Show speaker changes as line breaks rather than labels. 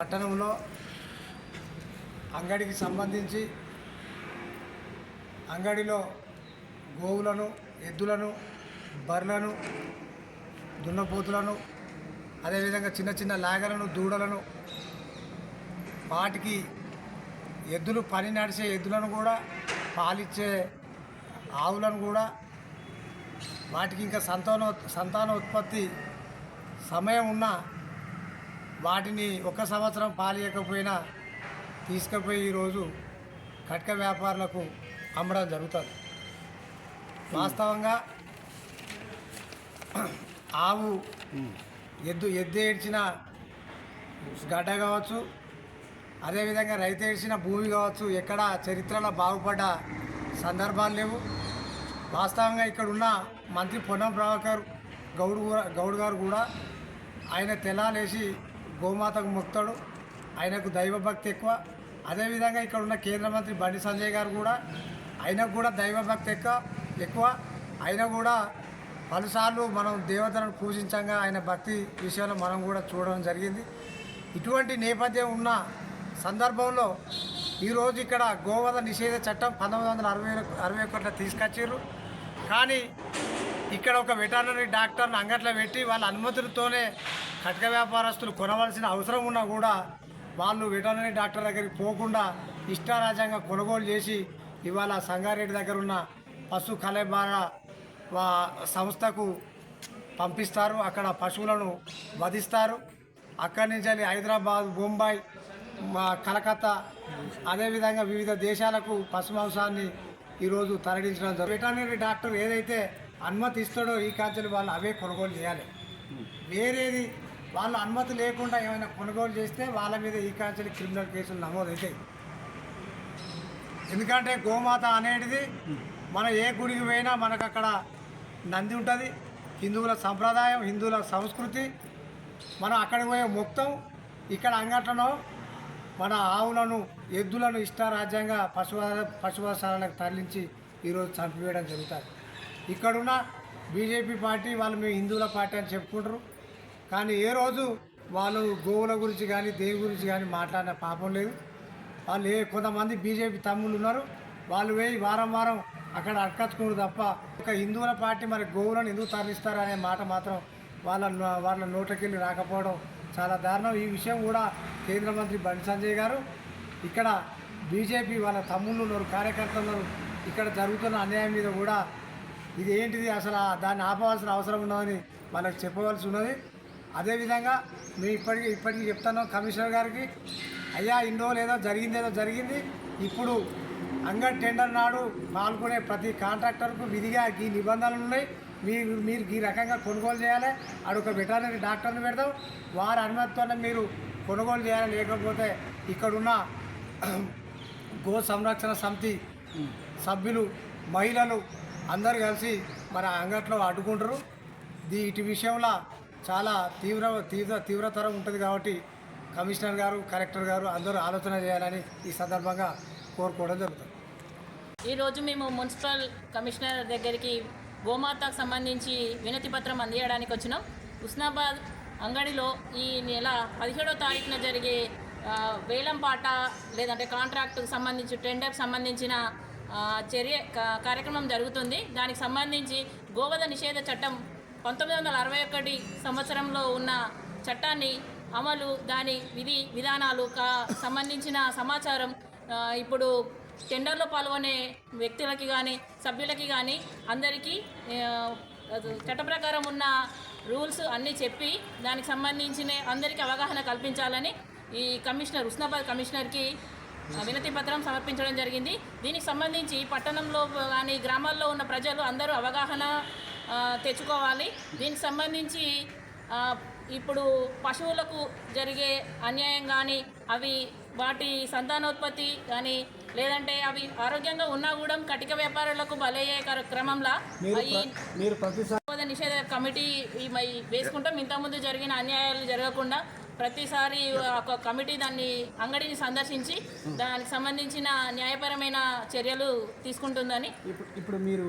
పట్టణంలో అంగడికి సంబంధించి అంగడిలో గోవులను ఎద్దులను బర్రెలను దున్నపోతులను అదేవిధంగా చిన్న చిన్న లాగలను దూడలను వాటికి ఎద్దులు పని నడిచే ఎద్దులను కూడా పాలిచ్చే ఆవులను కూడా వాటికి ఇంకా సంతానో సంతాన ఉత్పత్తి సమయం ఉన్నా వాటిని ఒక సంవత్సరం పాలియకపోయినా తీసుకుపోయి ఈరోజు కట్క వ్యాపారులకు అమ్మడం జరుగుతుంది. వాస్తవంగా ఆవు ఎద్దు ఎద్దు ఏడ్చిన గడ్డ కావచ్చు అదేవిధంగా రైతు ఏడ్చిన భూమి కావచ్చు ఎక్కడ చరిత్రలో బాగుపడ్డ సందర్భాలు లేవు. వాస్తవంగా ఇక్కడ ఉన్న మంత్రి పొన్నం ప్రభాకర్ గౌడ్ కూడా గౌడ్ గారు కూడా ఆయన తెలాలేసి గోమాతకు మొక్తాడు. ఆయనకు దైవభక్తి ఎక్కువ. అదేవిధంగా ఇక్కడ ఉన్న కేంద్ర మంత్రి బండి సంజయ్ గారు కూడా ఆయనకు కూడా దైవభక్తి ఎక్కువ ఎక్కువ. ఆయన కూడా పలుసార్లు మనం దేవతలను పూజించంగా ఆయన భక్తి విషయంలో మనం కూడా చూడడం జరిగింది. ఇటువంటి నేపథ్యం ఉన్న సందర్భంలో ఈరోజు ఇక్కడ గోవధ నిషేధ చట్టం పంతొమ్మిది వందల అరవై అరవై ఒకటిలో తీసుకొచ్చారు కానీ ఇక్కడ ఒక వెటర్నరీ డాక్టర్ని అంగట్లో పెట్టి వాళ్ళ అనుమతులతోనే కటక వ్యాపారస్తులు కొనవలసిన అవసరం ఉన్నా కూడా వాళ్ళు వెటర్నరీ డాక్టర్ దగ్గరికి పోకుండా ఇష్టారాజ్యంగా కొనుగోలు చేసి ఇవాళ సంగారెడ్డి దగ్గర ఉన్న పశు కలబార వా సంస్థకు పంపిస్తారు. అక్కడ పశువులను వధిస్తారు. అక్కడి నుంచి హైదరాబాద్ బొంబాయి మా కలకత్తా అదేవిధంగా వివిధ దేశాలకు పశు మాంసాన్ని ఈరోజు తరలించడం జరుగుతుంది. వెటర్నరీ డాక్టర్ ఏదైతే అనుమతి ఇస్తాడో ఈ కాంచెలు వాళ్ళు అవే కొనుగోలు చేయాలి. వేరేది వాళ్ళు అనుమతి లేకుండా ఏమైనా కొనుగోలు చేస్తే వాళ్ళ మీద ఈ కాంచెలు క్రిమినల్ కేసులు నమోదవుతాయి ఎందుకంటే గోమాత అనేది మన ఏ గుడికి పోయినా మనకు అక్కడ నంది ఉంటుంది. హిందువుల సంప్రదాయం హిందువుల సంస్కృతి. మనం అక్కడికి పోయే మొత్తం ఇక్కడ అంగట్లను మన ఆవులను ఎద్దులను ఇష్టారాజ్యంగా పశువ పశువసాలకు తరలించి ఈరోజు చంపివేయడం జరుగుతుంది. ఇక్కడున్న బీజేపీ పార్టీ వాళ్ళు మేము హిందువుల పార్టీ అని చెప్పుకుంటారు. కానీ ఏ రోజు వాళ్ళు గోవుల గురించి కానీ దేని గురించి కానీ మాట్లాడిన పాపం లేదు. వాళ్ళు ఏ కొంతమంది బీజేపీ తమ్ముళ్ళు ఉన్నారు. వాళ్ళు పోయి వారం వారం అక్కడ అడకచ్చుకోరు తప్ప ఒక హిందువుల పార్టీ మరి గోవులను ఎందుకు తరలిస్తారు అనే మాట మాత్రం వాళ్ళ వాళ్ళ నోటకెళ్ళి రాకపోవడం చాలా దారుణం. ఈ విషయం కూడా కేంద్ర మంత్రి బండి సంజయ్ గారు ఇక్కడ బీజేపీ వాళ్ళ తమ్ముళ్ళు ఉన్నారు కార్యకర్తలు ఉన్నారు. ఇక్కడ జరుగుతున్న అన్యాయం మీద కూడా ఇది ఏంటిది అసలు దాన్ని ఆపవలసిన అవసరం ఉన్నదని వాళ్ళకి చెప్పవలసి ఉన్నది. అదేవిధంగా మేము ఇప్పటికీ ఇప్పటికీ చెప్తున్నాం కమిషనర్ గారికి అయ్యా ఇన్నో లేదో జరిగింది ఏదో జరిగింది. ఇప్పుడు అంగడ్ టెండర్ నాడు పాల్గొనే ప్రతి కాంట్రాక్టర్కు విధిగా ఈ నిబంధనలు ఉన్నాయి. మీరు మీరు ఈ రకంగా కొనుగోలు చేయాలి. ఆడ ఒక వెటర్నరీ డాక్టర్ని పెడతాం వారి అనుమతితోనే మీరు కొనుగోలు చేయాలి. లేకపోతే ఇక్కడున్న గో సంరక్షణ సమితి సభ్యులు మహిళలు అందరు కలిసి మన అంగట్లో అడ్డుకుంటారు దీ ఇటు విషయంలో చాలా తీవ్ర తీవ్ర తీవ్రతరం ఉంటుంది కాబట్టి కమిషనర్ గారు కలెక్టర్ గారు అందరూ ఆలోచన చేయాలని ఈ సందర్భంగా కోరుకోవడం జరుగుతుంది.
ఈరోజు మేము మున్సిపల్ కమిషనర్ దగ్గరికి గోమాతకు సంబంధించి వినతి పత్రం అందియడానికి వచ్చినాం. ఉస్నాబాద్ అంగడిలో ఈ నెల పదిహేడో తారీఖున జరిగే వేలంపాట వేలం పాట లేదంటే కాంట్రాక్టుకు సంబంధించి టెండర్కి సంబంధించిన చర్య కార్యక్రమం జరుగుతుంది. దానికి సంబంధించి గోవధ నిషేధ చట్టం పంతొమ్మిది వందల అరవై ఒకటి సంవత్సరంలో ఉన్న చట్టాన్ని అమలు దాని విధి విధానాలు కా సంబంధించిన సమాచారం ఇప్పుడు టెండర్లో పాల్గొనే వ్యక్తులకి కానీ సభ్యులకి కానీ అందరికీ చట్ట ప్రకారం ఉన్న రూల్స్ అన్నీ చెప్పి దానికి సంబంధించిన అందరికీ అవగాహన కల్పించాలని ఈ కమిషనర్ ఉస్నాబాద్ కమిషనర్కి వినతి పత్రం సమర్పించడం జరిగింది. దీనికి సంబంధించి పట్టణంలో కానీ గ్రామాల్లో ఉన్న ప్రజలు అందరూ అవగాహన తెచ్చుకోవాలి. దీనికి సంబంధించి ఇప్పుడు పశువులకు జరిగే అన్యాయం కానీ అవి వాటి సంతానోత్పత్తి కానీ లేదంటే అవి ఆరోగ్యంగా ఉన్నా కూడా కటిక వ్యాపారులకు బలయ్యే కర- క్రమంలో నిషేధ కమిటీ వేసుకుంటాం. ఇంతకుముందు జరిగిన అన్యాయాలు జరగకుండా ప్రతిసారి ఒక కమిటీ దాన్ని అంగడిని సందర్శించి దానికి సంబంధించిన న్యాయపరమైన చర్యలు తీసుకుంటుందని
ఇప్పుడు మీరు